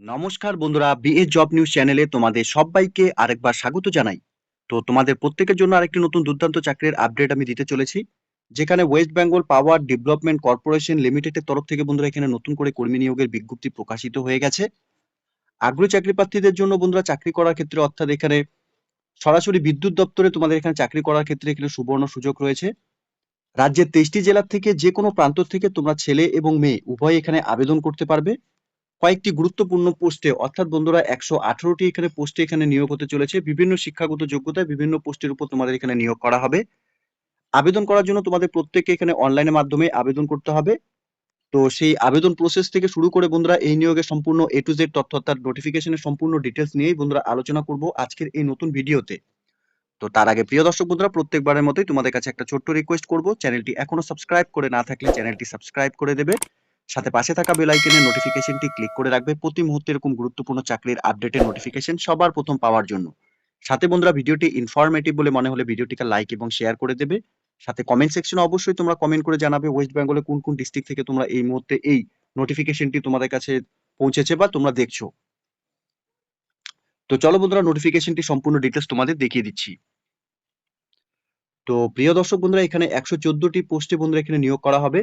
নমস্কার বন্ধুরা BA job news চ্যানেলে তোমাদের সবাইকে আরেকবার স্বাগত জানাই। তো তোমাদের প্রত্যেকের জন্য আরেকটি নতুন দুর্দান্ত চাকরির আপডেট আমি দিতে চলেছি, যেখানে West Bengal Power Development Corporation লিমিটেডের তরফ থেকে বন্ধুরা এখানে নতুন করে কর্মী নিয়োগের বিজ্ঞপ্তি প্রকাশিত হয়ে গেছে। আগ্রহী চাকরি প্রার্থীদের জন্য বন্ধুরা চাকরি করার ক্ষেত্রে অর্থাৎ এখানে সরাসরি বিদ্যুৎ দপ্তরে তোমাদের এখানে চাকরি করার ক্ষেত্রে এখানে সুবর্ণ সুযোগ রয়েছে। রাজ্যের তেইশটি জেলা থেকে যে কোনো প্রান্ত থেকে তোমরা ছেলে এবং মেয়ে উভয় এখানে আবেদন করতে পারবে। কয়েকটি গুরুত্বপূর্ণ পোস্টে অর্থাৎ বন্ধুরা একশো আঠারোটি এখানে পোস্টে এখানে নিয়োগ হতে চলেছে। বিভিন্ন শিক্ষাগত যোগ্যতায় বিভিন্ন পোস্টের উপর তোমাদের এখানে নিয়োগ করা হবে। আবেদন করার জন্য তোমাদের প্রত্যেককে এখানে অনলাইনের মাধ্যমে আবেদন করতে হবে। তো সেই আবেদন প্রসেস থেকে শুরু করে বন্ধুরা এই নিয়োগের সম্পূর্ণ এ টু জেড তথ্য অর্থাৎ নোটিফিকেশনের সম্পূর্ণ ডিটেলস নিয়েই বন্ধুরা আলোচনা করব আজকের এই নতুন ভিডিওতে তো তার আগে প্রিয় দর্শক বন্ধুরা, প্রত্যেকবারের মতোই তোমাদের কাছে একটা ছোট্ট রিকোয়েস্ট করব। চ্যানেলটি এখনও সাবস্ক্রাইব করে না থাকলে চ্যানেলটি সাবস্ক্রাইব করে দেবে। সাথে পাশে থাকা বেল আইকনের নোটিফিকেশনটি ক্লিক করে রাখবে। প্রতি মুহূর্তে এরকম গুরুত্বপূর্ণ চাকরির আপডেটের নোটিফিকেশন সবার প্রথম পাওয়ার জন্য। সাথে বন্ধুরা ভিডিওটি ইনফরমেটিভ বলে মনে হলে ভিডিওটিকে লাইক এবং শেয়ার করে দেবে। সাথে কমেন্ট সেকশনে অবশ্যই তোমরা কমেন্ট করে জানাবে ওয়েস্ট বেঙ্গলে কোন কোন ডিস্ট্রিক্ট থেকে তোমরা এই মুহূর্তে এই নোটিফিকেশনটি তোমাদের কাছে পৌঁছেছে বা তোমরা দেখছ। তো চলো বন্ধুরা নোটিফিকেশনটি সম্পূর্ণ ডিটেলস তোমাদের দেখিয়ে দিচ্ছি। তো প্রিয় দর্শক বন্ধুরা, এখানে একশো চোদ্দটি পোস্টে বন্ধুরা এখানে নিয়োগ করা হবে।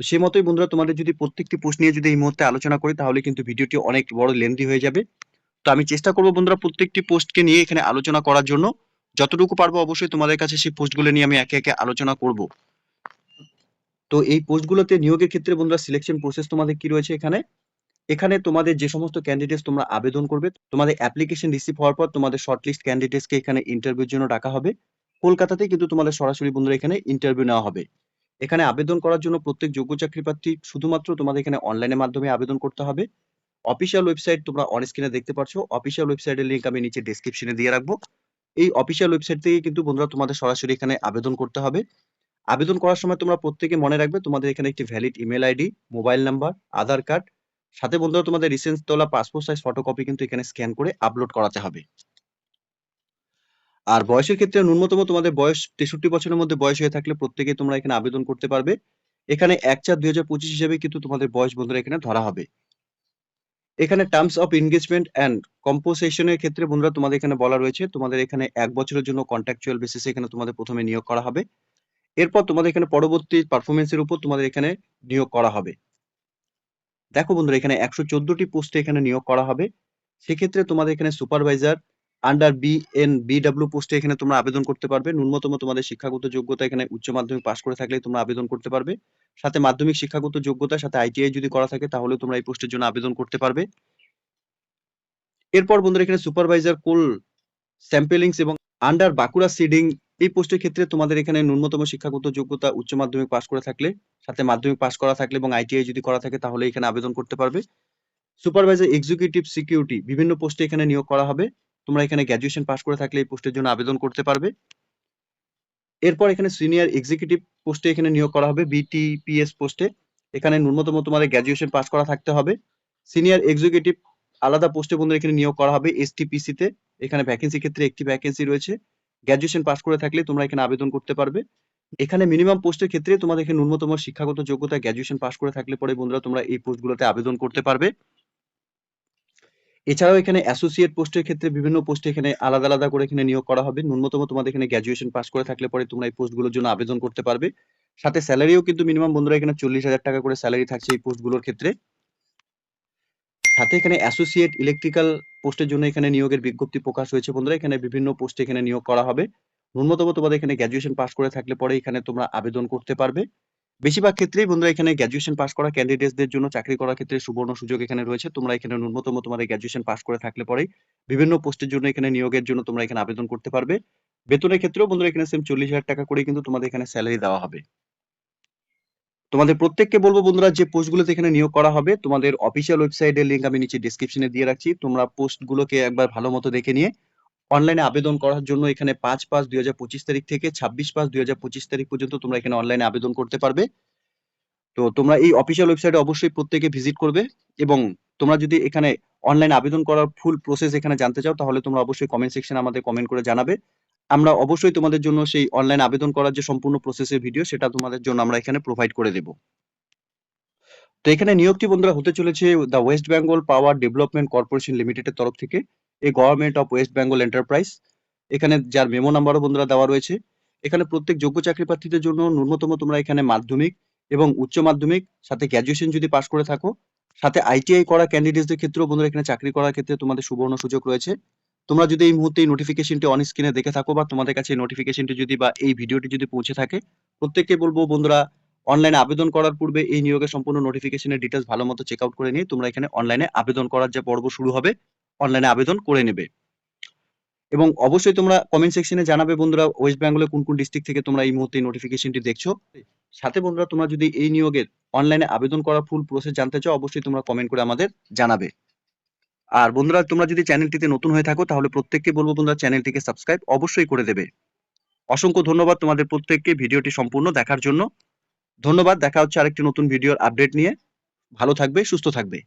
তো সেই মতোই বন্ধুরা তোমাদের যদি প্রত্যেকটি পোস্ট নিয়ে যদি এই মুহূর্তে আলোচনা করি, তাহলে কিন্তু ভিডিওটি অনেক বড় লেন্দি হয়ে যাবে। তো আমি চেষ্টা করব বন্ধুরা প্রত্যেকটি পোস্টকে নিয়ে এখানে আলোচনা করার জন্য। যতটুকু পারব অবশ্যই তোমাদের কাছে সেই পোস্টগুলো নিয়ে আমি একে একে আলোচনা করব। তো এই পোস্টগুলোতে নিয়োগের ক্ষেত্রে বন্ধুরা সিলেকশন প্রসেস তোমাদের কি রয়েছে এখানে? এখানে তোমাদের যে সমস্ত ক্যান্ডিডেটস তোমরা আবেদন করবে, তোমাদের অ্যাপ্লিকেশন রিসিভ হওয়ার পর তোমাদের শর্টলিস্ট ক্যান্ডিডেটসকে এখানে ইন্টারভিউর জন্য ডাকা হবে। কলকাতাতে কিন্তু তোমাদের সরাসরি বন্ধুরা এখানে ইন্টারভিউ নেওয়া হবে। এখানে আবেদন করার জন্য প্রত্যেক যোগ্য চাকরি প্রার্থী শুধুমাত্র তোমাদের এখানে অনলাইনের মাধ্যমে আবেদন করতে হবে। অফিসিয়াল ওয়েবসাইট তোমরা অন স্ক্রিনে দেখতে পাচ্ছ অফিসিয়াল ওয়েবসাইটের লিঙ্ক আমি নিচে ডেসক্রিপশনে দিয়ে রাখব। এই অফিসিয়াল ওয়েবসাইট থেকে কিন্তু বন্ধুরা তোমাদের সরাসরি এখানে আবেদন করতে হবে। আবেদন করার সময় তোমরা প্রত্যেকে মনে রাখবে তোমাদের এখানে একটি valid email ID mobile number Aadhaar card সাথে বন্ধুরা তোমাদের রিসেন্স তোলা পাসপোর্ট সাইজ ফটোকপি কিন্তু এখানে স্ক্যান করে আপলোড করাতে হবে। আর বয়সের ক্ষেত্রে ন্যূনতম তোমাদের বয়স তেষট্টি বছরের মধ্যে বয়স হয়ে থাকলে প্রত্যেকে তোমরা এখানে আবেদন করতে পারবে। এখানে এক চার দুই হিসেবে কিন্তু তোমাদের বয়স বন্ধুরা এখানে ধরা হবে। এখানে টার্মস অফ এনগেজমেন্ট অ্যান্ড কম্পোসেশনের ক্ষেত্রে বন্ধুরা তোমাদের এখানে বলা রয়েছে, তোমাদের এখানে এক বছরের জন্য কন্ট্রাকচুয়াল বেসিসে এখানে তোমাদের প্রথমে নিয়োগ করা হবে। এরপর তোমাদের এখানে পরবর্তী পারফরমেন্সের উপর তোমাদের এখানে নিয়োগ করা হবে। দেখো বন্ধুরা, এখানে একশো চোদ্দটি পোস্টে এখানে নিয়োগ করা হবে। সেক্ষেত্রে তোমাদের এখানে supervisor under B N BW পোস্টে এখানে তোমরা আবেদন করতে পারবে। ন্যূনতম তোমাদের শিক্ষাগত যোগ্যতা এখানে উচ্চ মাধ্যমিক পাশ করে থাকলে তোমরা আবেদন করতে পারবে। সাথে মাধ্যমিক শিক্ষাগত যোগ্যতার সাথে আইটিআই যদি করা থাকে তাহলে তোমরা এই পোস্টের জন্য আবেদন করতে পারবে। এরপর বন্ধুরা এখানে সুপারভাইজার কোল স্যাম্পেলিংস এবং আন্ডার বাঁকুড়া সিডিং এই পোস্টের ক্ষেত্রে তোমাদের এখানে ন্যূনতম শিক্ষাগত যোগ্যতা, উচ্চ মাধ্যমিক পাশ করে থাকলে, সাথে মাধ্যমিক পাশ করা থাকলে এবং আইটিআই যদি করা থাকে তাহলে এখানে আবেদন করতে পারবে। সুপারভাইজার এক্সিকিউটিভ সিকিউরিটি বিভিন্ন পোস্টে এখানে নিয়োগ করা হবে। তোমরা এখানে গ্র্যাজুয়েশন পাশ করে থাকলে এই পোস্টের জন্য আবেদন করতে পারবে। এরপর এখানে সিনিয়র এক্সিকিউটিভ পোস্টে এখানে নিয়োগ করা হবে বিটিপিএস পোস্টে এখানে ন্যূনতম তোমাদের গ্র্যাজুয়েশন পাশ করা থাকতে হবে। সিনিয়র এক্সিকিউটিভ আলাদা পোস্টে বন্ধুরা এখানে নিয়োগ করা হবে এসটিপিসি তে। এখানে ভ্যাকেন্সি ক্ষেত্রে একটি ভ্যাকেন্সি রয়েছে। গ্র্যাজুয়েশন পাশ করে থাকলে তোমরা এখানে আবেদন করতে পারবে। এখানে মিনিমাম পোস্টের ক্ষেত্রে তোমাদের এখানে ন্যূনতম শিক্ষাগত যোগ্যতা গ্র্যাজুয়েশন পাশ করে থাকলে পরে বন্ধুরা তোমরা এই পোস্টগুলোতে আবেদন করতে পারবে। এছাড়াও এখানে অ্যাসোসিয়েট পোস্টের ক্ষেত্রে বিভিন্ন পোস্টে এখানে আলাদা আলাদা করে এখানে নিয়োগ করা হবে। ন্যূনতম তোমাদের এখানে গ্র্যাজুয়েশন পাস করে থাকলে পরে তোমরা এই পোস্টগুলোর জন্য আবেদন করতে পারবে। সাথে স্যালারিও কিন্তু মিনিমাম বন্ধুরা এখানে চল্লিশ হাজার টাকা করে স্যালারি থাকছে এই পোস্টগুলোর ক্ষেত্রে। সাথে এখানে অ্যাসোসিয়েট ইলেকট্রিক্যাল পোস্টের জন্য এখানে নিয়োগের বিজ্ঞপ্তি প্রকাশ হয়েছে বন্ধুরা। এখানে বিভিন্ন পোস্টে এখানে নিয়োগ করা হবে। ন্যূনতম তোমাদের এখানে গ্র্যাজুয়েশন পাস করে থাকলে পরে এখানে তোমরা আবেদন করতে পারবে। বেশিরভাগ ক্ষেত্রেই বন্ধুরা এখানে গ্র্যাজুয়েশন পাস করা ক্যান্ডিডেটসদের জন্য চাকরি করার ক্ষেত্রে সুবর্ণ সুযোগ এখানে রয়েছে। তোমরা এখানে ন্যূনতম তোমাদের গ্র্যাজুয়েশন পাস করে থাকলে পরেই বিভিন্ন পোস্টের জন্য এখানে নিয়োগের জন্য তোমরা এখানে আবেদন করতে পারবে। বেতনের ক্ষেত্রেও বন্ধুরা এখানে সেম চল্লিশ হাজার টাকা করে কিন্তু তোমাদের এখানে স্যালারি দেওয়া হবে। তোমাদের প্রত্যেককে বলব বন্ধুরা যে পোস্টগুলোতে এখানে নিয়োগ করা হবে, তোমাদের অফিসিয়াল ওয়েবসাইটের লিঙ্ক আমি নিচে ডিসক্রিপশনে দিয়ে রাখছি। তোমরা পোস্টগুলোকে একবার ভালো মতো দেখে নিয়ে অনলাইনে আবেদন করার জন্য এখানে পাঁচ পাঁচ দুই তারিখ থেকে ছাব্বিশ পাঁচ দুই তারিখ পর্যন্ত তোমরা এখানে অনলাইনে আবেদন করতে পারবে। তো তোমরা এই অফিসিয়াল ওয়েবসাইটে অবশ্যই প্রত্যেকে ভিজিট করবে এবং তোমরা যদি এখানে অনলাইন আবেদন করার ফুল প্রসেস এখানে জানতে চাও, তাহলে তোমরা অবশ্যই কমেন্ট সেকশনে আমাদের কমেন্ট করে জানাবে। আমরা অবশ্যই তোমাদের জন্য সেই অনলাইন আবেদন করার যে সম্পূর্ণ প্রসেসের ভিডিও সেটা তোমাদের জন্য আমরা এখানে প্রোভাইড করে দেব। তো এখানে নিয়োগটি বন্ধুরা হতে চলেছে the West Bengal Power Development Corporation লিমিটেডের তরফ থেকে। এই government of West Bengal enterprise এখানে যার মেমো নাম্বারও বন্ধুরা দেওয়া রয়েছে। এখানে প্রত্যেক যোগ্য চাকরি প্রার্থীদের জন্য ন্যূনতম তোমরা এখানে মাধ্যমিক এবং উচ্চ মাধ্যমিক, সাথে গ্র্যাজুয়েশন যদি পাশ করে থাকো, সাথে আইটিআই করা ক্যান্ডিডেটসদের ক্ষেত্রেও বন্ধুরা এখানে চাকরি করার ক্ষেত্রে তোমাদের সুবর্ণ সুযোগ রয়েছে। তোমরা যদি এই মুহূর্তে এই নোটিফিকেশনটি অন স্ক্রিনে দেখে থাকো বা তোমাদের কাছে এই নোটিফিকেশনটি যদি বা এই ভিডিওটি যদি পৌঁছে থাকে, প্রত্যেককে বলব বন্ধুরা অনলাইনে আবেদন করার পূর্বে এই নিয়োগের সম্পূর্ণ নোটিফিকেশনের ডিটেলস ভালো মতো চেক আউট করে নিয়ে তোমরা এখানে অনলাইনে আবেদন করার যে পর্ব শুরু হবে। অনলাইনে আবেদন করে নেবে। এবং অবশ্যই তোমরা কমেন্ট সেকশনে জানাবে বন্ধুরা ওয়েস্ট বেঙ্গলে কোন কোন ডিস্ট্রিক্ট থেকে তোমরা এই মুহূর্তে নোটিফিকেশনটি দেখছ। সাথে বন্ধুরা, তোমরা যদি এই নিয়োগের অনলাইনে আবেদন করার ফুল প্রসেস জানতে চাও, অবশ্যই তোমরা কমেন্ট করে আমাদের জানাবে। আর বন্ধুরা, তোমরা যদি চ্যানেলটিতে নতুন হয়ে থাকো, তাহলে প্রত্যেককে বলব বন্ধুরা, চ্যানেলটিকে সাবস্ক্রাইব অবশ্যই করে দেবে। অসংখ্য ধন্যবাদ তোমাদের প্রত্যেককে ভিডিওটি সম্পূর্ণ দেখার জন্য। ধন্যবাদ, দেখা হচ্ছে আরেকটি নতুন ভিডিওর আপডেট নিয়ে। ভালো থাকবে, সুস্থ থাকবে।